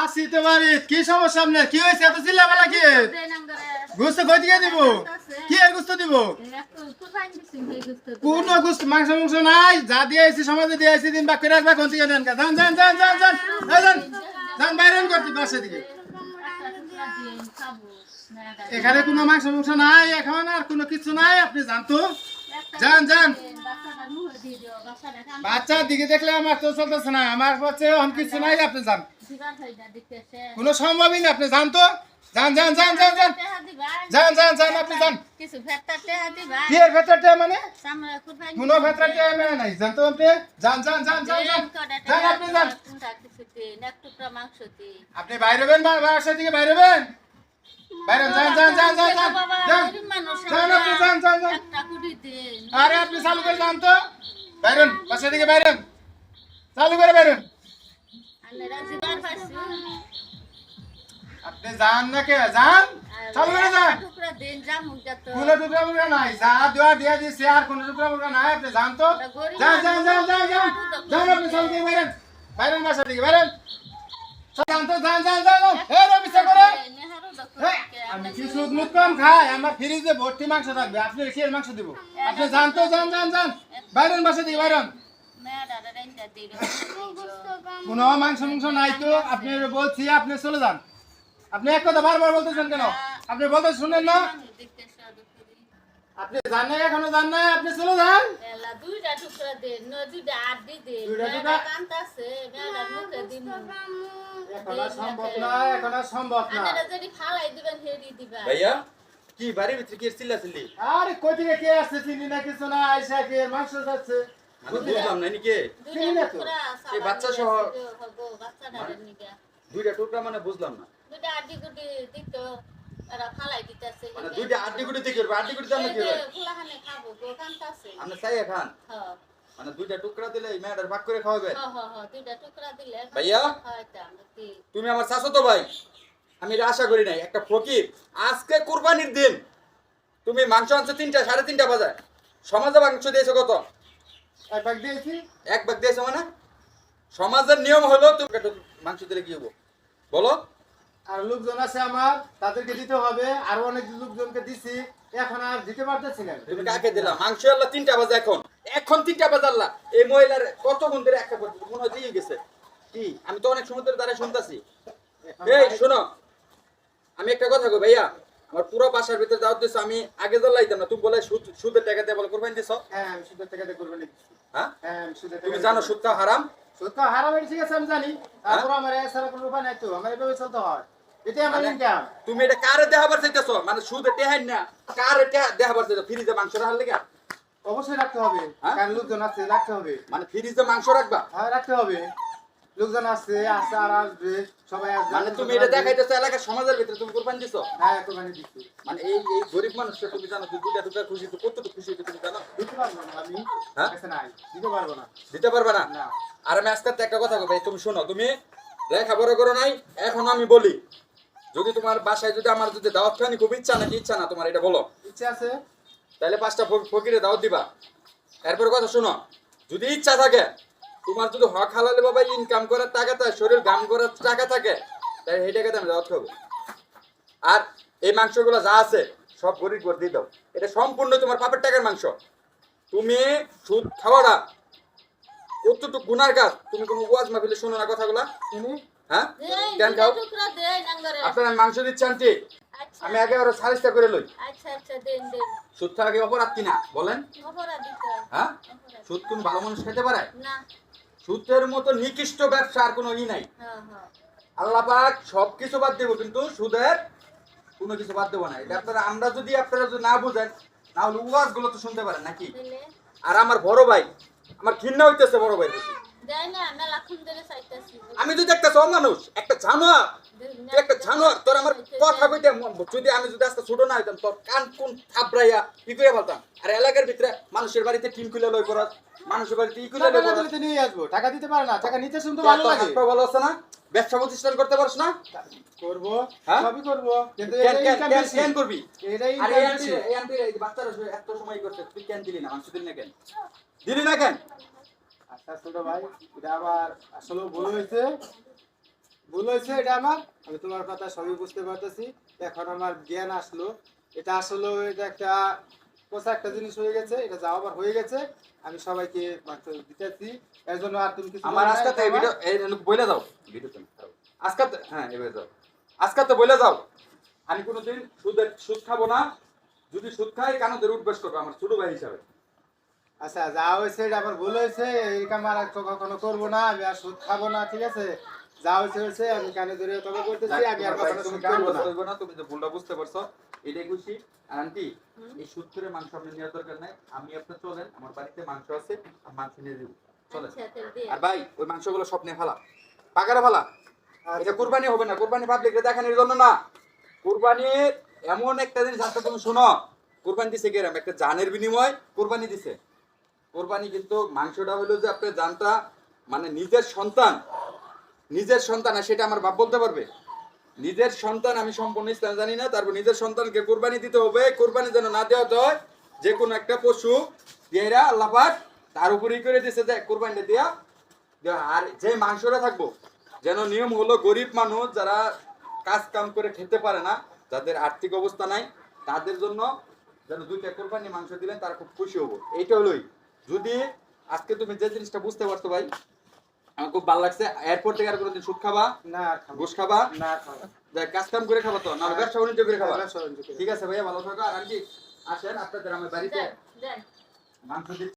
আসি তো কি সমস্যা আপনার? কি হয়েছে? এত চিল্লাবেলা কি? গুস্ত কই দিকে দিব? কি আর গুস্ত দিব? কোন গুস্ত মাংস মাংস নাই। যা দিয়ে আইছি সমাজে দিয়ে আইছি দিন বাকি রাখবা কোন থেকে নেন যান যান যান যান যান যান যান। বাইরে করতে বাসা দিকে। এখানে কোনো মাংস মাংস নাই এখন আর কোনো কিছু নাই আপনি জানতো যান, যান। বাচ্চার দিকে দেখলে আমার তো চলতেছে না, আমার হচ্ছে এখন কিছু নাই, আপনি যান। কোনো সম্ভবই না, আপনি যান তো। যান যান যান যান যান। যান যান যান, আপনি যান। কিছু ভেতরটা মানে? কোনো ভেতরটা মানে নাই। জান তো আপনি। যান যান যান যান যান। যান, আপনি যান। কিছু বাইরে দিকে বাইরে যান যান যান যান। আপনি যান যান যান। আরে আপনি চালু করে যান তো। বাইরেন বাসা দিকে বাইরেন। চালু করে বাইরেন। আপনি যান না কে? যান। চালু করে যান। কোনো টুকরা মুকরা নাই। যা দেওয়া দিয়া দিছে আর কোনো টুকরা মুকরা নাই। আপনি যান তো। যান যান যান যান যান। যান আপনি চালু করে বাইরেন। বাইরেন বাসা দিকে বাইরেন। যান তো যান যান যান। এ রবিসা করে। আমি কি সুদ মুখ কম খাই? আমার ফ্রিজে ভর্তি মাংস থাকবে। আপনি কি মাংস দিব। আপনি যান তো যান যান যান। বাইরেন বাসা দিকে বাইরেন মেয়েরা রেঞ্জা দিল কোনো মাংস মাংস নাই তো। আপনি বলছি আপনি চলে যান। আপনি এক কথা বারবার বলতেছেন কেন? আপনি বলতে শুনেন না। আপনি জান নাই এখনও জান নাই আপনি চলে যান। দুইটা টুকরা দিন দুইটা আট দি দিন। দুইটা টুকরা? কান্তাছে মেয়েরা মুখে দিন। এখন আর সম্ভব না এখন আর সম্ভব না। আপনারা যদি ফালাই দিবেন হেরি দিবা ভাইয়া কি বাড়ির ভিতরে কি চিল্লা চিল্লি? আরে কই থেকে কে আসছে চিনি না কিছু না আইসা কে মাংস যাচ্ছে। মানে বুঝলাম না নাকি চিনি না তো। টুকরা এই বাচ্চা সহ- হব বাচ্চাটারে দুইটা টুকরা মানে বুঝলাম না। দুইটা আড্ডি গুডি দিত এরা ফালাই দিতেছে। মানে দুইটা আড্ডি গুটি দেখি আড্ডি গুটি জানো কি ফুলাহানে খাব গো কান্তাছে আপনি চাইয়া খান। হ্যাঁ। মানে দুইটা টুকরা দিলে এই মেয়েটার ভাগ করে খাওয়াবেন হ্যাঁ হ্যাঁ হ্যাঁ দুইটা টুকরা দিলে ভাইয়া? তুমি আমার শাশো তো ভাই। আমি এটা আশা করি নাই। একটা ফকির। আজকে কুরবানির দিন। তুমি মাংস আনছো তিনটা সাড়ে তিনটা বাজায়। সমাজে মাংস দিয়েছ কত? এক ভাগ দিয়েছি। এক ভাগ দিয়েছ মানে? সমাজের নিয়ম হলো তুমি একটু মাংস দিলে কি হব? বলো। আর লোকজন আছে আমার তাদেরকে দিতে হবে। আরও অনেক লোকজনকে দিছি। এখন আর দিতে পারতেছি না। তুমি কাকে দিলাম মাংস আল্লাহ তিনটা বাজে এখন। এখন তিনটা বাজে আল্লাহ। এই মহিলার কত ধরে একটা পর্যন্ত মনে হয় দিয়ে গেছে। কি? আমি তো অনেক সমুদ্রের দাঁড়ায় শুনতেছি। এই শোনো। আমি একটা কথা কই ভাইয়া আমার পুরো বাসার ভিতরে দাওয়াত দিছো আমি আগে জ্বালাইতাম না। তুমি বলে সুদ সুদের টাকা দিয়ে বলে কোরবানি দিছো? হ্যাঁ আমি সুদের টাকাতে করব নাকি হ্যাঁ? হ্যাঁ আমি সুদের তুমি জানো করব। সুদটা হারাম? সুদ তো হারাম হয়ে ঠিক আছে আমি জানি। তারপর আমার এছাড়া কোনো উপায় নাই তো। আমার এভাবে চলতে হয়। এটাই আমার মানে- ইনকাম তুমি এটা কারে দেখাবার চাইতেছো? মানে সুদে টেহাই না কারে দেখাবার চাইছো ফ্রিজে মাংস রাখার লেগে? অবশ্যই রাখতে হবে। হ্যাঁ? কারণ লোকজন আছে রাখতে হবে। মানে ফ্রিজে মাংস রাখবা? হ্যাঁ রাখতে হবে। লোকজন আসছে আর আসবে সবাই আসবে মানে তুমি এটা দেখাইতেছো এলাকার সমাজের ভিতরে তুমি কোরবানি দিছো? হ্যাঁ কোরবানি দিচ্ছি মানে এই এই গরিব মানুষটা তুমি জানো তুই দুটা দুটা খুশি তো কতটুকু খুশি হইতে তুমি জানো? দিতে পারব না আমি। হ্যাঁ? কাছে নাই দিতে পারব না। দিতে পারবে না? না। আর আমি আজকে একটা কথা কই ভাই তুমি শোনো তুমি লেখাপড়া করো নাই এখন আমি বলি যদি তোমার বাসায় যদি আমার যদি দাওয়াত খুব ইচ্ছা নাকি ইচ্ছা না তোমার এটা বলো। ইচ্ছে আছে? তাহলে পাঁচটা ফক- ফকিরে দাওয়াত দিবা। এরপর কথা শোনো যদি ইচ্ছা থাকে তোমার যদি হক হালালে বাবা ইনকাম করার টাকা থাকে শরীর গাম করার টাকা থাকে তাহলে সেই টাকাতে আমি দাওয়াত খাব। আর এই মাংসগুলো যা আছে সব গরিব করে দিয়ে দাও। এটা সম্পূর্ণ তোমার পাপের টাকার মাংস। তুমি সুদ খাওয়াটা কতটুকু গুনার কাজ তুমি কোনো ওয়াজ মাহফিলে শোনো না কথাগুলা। হ্যাঁ? কেন খাও? আপনারা মাংস দিচ্ছেন ঠিক। আমি আগে আরও সারিশটা করে লই। আচ্ছা আচ্ছা দেন দেন। সুদ খাওয়া অপরাধ কিনা বলেন। হ্যাঁ? সুদ কোন ভালো মানুষ খেতে পারে? না। সুদের মতো নিকৃষ্ট ব্যবসা আর কোনো ই নাই। হ্যাঁ হ্যাঁ। আল্লাহ পাক সব কিছু বাদ দেবো কিন্তু সুদের কোনো কিছু বাদ দেবো না। এটা আপনারা আমরা যদি আপনারা যদি না বুঝেন না হলে তো শুনতে পারেন নাকি? আর আমার বড় ভাই আমার ঘৃণা হইতেছে বড় ভাই আমি যদি একটা মানুষ একটা জানোয়ার তুই একটা জানোয়ার তোর আমার কথা কইতে যদি আমি যদি আজকে ছোট না হইতাম তোর কান কোন থাপড়াইয়া ই করে বলতাম। আর এলাকার ভিতরে মানুষের বাড়িতে টিম খুলে লই পড়াস মানুষের বাড়িতে ই খুলে লই নিয়ে আসব। টাকা দিতে পারে না টাকা নিতে শুনতে ভালো লাগে। ভালো আছে না? ব্যবসা প্রতিষ্ঠান করতে পারছ না? করব হ্যাঁ? সবই করব। কিন্তু কেন এটাই ইনকাম বেশি। করবি? এটাই আরে এই বাচ্চারা এত সময় করছে তুই কেন দিলি না? দিলি না কেন? দিলি না কেন? ছোট ভাই এটা আমার আসলে ভুল হয়েছে। ভুল হয়েছে এটা আমার আমি তোমার কথা সবই বুঝতে পারতেছি। এখন আমার জ্ঞান আসলো। এটা আসলে এটা একটা কোথা একটা জিনিস হয়ে গেছে এটা যা আবার হয়ে গেছে আমি সবাইকে দিতেছি। এর জন্য আর তুমি কিছু আমার আজকে তো ভিডিও এই বলে দাও। ভিডিও আজকে তো- হ্যাঁ এবার যাও। আজকে তো বলে যাও আমি কোনোদিন সুদের সুদ খাব না। যদি সুদ খাই কেন তোর করব? আমার ছোট ভাই হিসাবে। আচ্ছা যা হয়েছে এটা আমার ভুল হয়েছে এই কাম আর তো কখনো করব না আমি আর সুদ খাব না ঠিক আছে? যা হয়েছে হয়েছে আমি কানে ধরে তবে করতেছি আমি আর কখনো সুদ করব না। করব না তুমি তো ভুলটা বুঝতে পারছ। এটাই খুশি। আন্টি এই সুদ করে মাংস আপনি নেওয়ার দরকার নাই। আমি আপনার চলেন আমার বাড়িতে মাংস আছে আমি মাংস নিয়ে দিব চলেন। আচ্ছা আর ভাই ওই মাংসগুলো সব নিয়ে ফেলা। পাকারে ফেলা। এটা কুরবানি হবে না। কুরবানি পাবলিককে দেখানোর জন্য না। কুরবানির এমন একটা জিনিস আজকে তুমি শোনো। কুরবানি দিছে গেরাম একটা জানের বিনিময় কুরবানি দিছে। কুরবানি কিন্তু মাংসটা হলো যে আপনার জানটা মানে নিজের সন্তান। নিজের সন্তান, আর সেটা আমার বাপ বলতে পারবে। নিজের সন্তান আমি সম্পূর্ণ ইসলাম জানি না, তারপর নিজের সন্তানকে কোরবানি দিতে হবে। কোরবানি যেন না দেওয়া হয়, যে কোনো একটা পশু দিয়েরা আল্লাহ পাক তার উপরেই করে দিছে যে কুরবানিটা দেয়া। আর যে মাংসটা থাকব, যেন নিয়ম হলো গরিব মানুষ যারা কাজ কাম করে খেতে পারে না, যাদের আর্থিক অবস্থা নাই, তাদের জন্য যেন দুইটা কোরবানি মাংস দিলেন তারা খুব খুশি হব। এইটা হলোই। যদি আজকে তুমি যে জিনিসটা বুঝতে পারছ ভাই আমার খুব ভালো লাগছে। এয়ারপোর্ট থেকে আর কোনোদিন সুদ খাবা? না ঘুষ খাবা? না কাজ কাম করে খাবা তো না ব্যবসা বাণিজ্য করে খাবা। ঠিক আছে ভাইয়া ভালো থাকো। আর কি আসেন আপনাদের আমার বাড়িতে। মাংস